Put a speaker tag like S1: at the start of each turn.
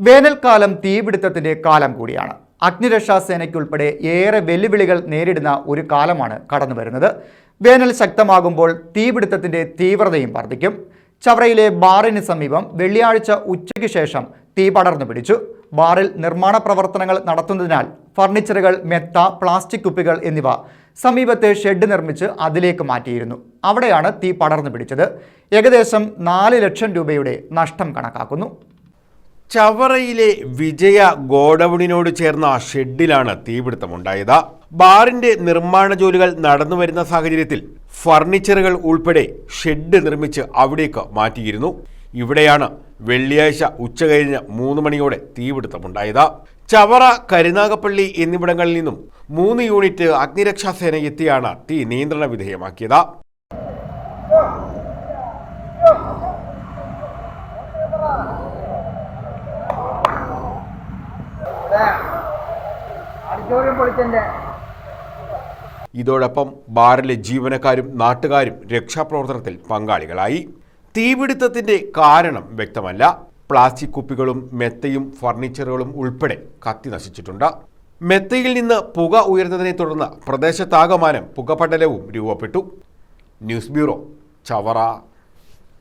S1: വേനൽക്കാലം തീപിടുത്തത്തിന്റെ കാലം കൂടിയാണ്. അഗ്നിരക്ഷാ സേനയ്ക്കുൾപ്പെടെ ഏറെ വെല്ലുവിളികൾ നേരിടുന്ന ഒരു കാലമാണ് കടന്നു വരുന്നത്. വേനൽ ശക്തമാകുമ്പോൾ തീപിടുത്തത്തിന്റെ തീവ്രതയും വർദ്ധിക്കും. ചവറയിലെ ബാറിന് സമീപം വെള്ളിയാഴ്ച ഉച്ചയ്ക്ക് ശേഷം തീ പടർന്നു പിടിച്ചു. ബാറിൽ നിർമ്മാണ പ്രവർത്തനങ്ങൾ നടത്തുന്നതിനാൽ ഫർണിച്ചറുകൾ മെത്ത പ്ലാസ്റ്റിക് കുപ്പികൾ എന്നിവ സമീപത്തെ ഷെഡ് നിർമ്മിച്ച് അതിലേക്ക് മാറ്റിയിരുന്നു. അവിടെയാണ് തീ പടർന്നു പിടിച്ചത്. ഏകദേശം നാല് ലക്ഷം രൂപയുടെ നഷ്ടം കണക്കാക്കുന്നു.
S2: ചവറയിലെ വിജയ ഗോഡൌണിനോട് ചേർന്ന ഷെഡിലാണ് തീപിടുത്തമുണ്ടായത് ബാറിന്റെ നിർമ്മാണ ജോലികൾ നടന്നു വരുന്ന സാഹചര്യത്തിൽ ഫർണിച്ചറുകൾ ഉൾപ്പെടെ ഷെഡ് നിർമ്മിച്ച് അവിടേക്ക് മാറ്റിയിരുന്നു ഇവിടെയാണ് വെള്ളിയാഴ്ച ഉച്ചകഴിഞ്ഞ് മൂന്ന് മണിയോടെ തീപിടുത്തമുണ്ടായത് ചവറ കരുനാഗപ്പള്ളി എന്നിവിടങ്ങളിൽ നിന്നും മൂന്ന് യൂണിറ്റ് അഗ്നിരക്ഷാ സേന എത്തിയാണ് തീ നിയന്ത്രണ വിധേയമാക്കിയത് ഇതോടൊപ്പം ബാറിലെ ജീവനക്കാരും നാട്ടുകാരും രക്ഷാപ്രവർത്തനത്തിൽ പങ്കാളികളായി. തീപിടുത്തത്തിന്റെ കാരണം വ്യക്തമല്ല. പ്ലാസ്റ്റിക് കുപ്പികളും മെത്തയും ഫർണിച്ചറുകളും ഉൾപ്പെടെ കത്തി നശിച്ചിട്ടുണ്ട്. മെത്തയിൽ നിന്ന് പുക ഉയർന്നതിനെ തുടർന്ന് പ്രദേശത്താകമാനം പുകപടലവും രൂപപ്പെട്ടു. News bureau Chavara.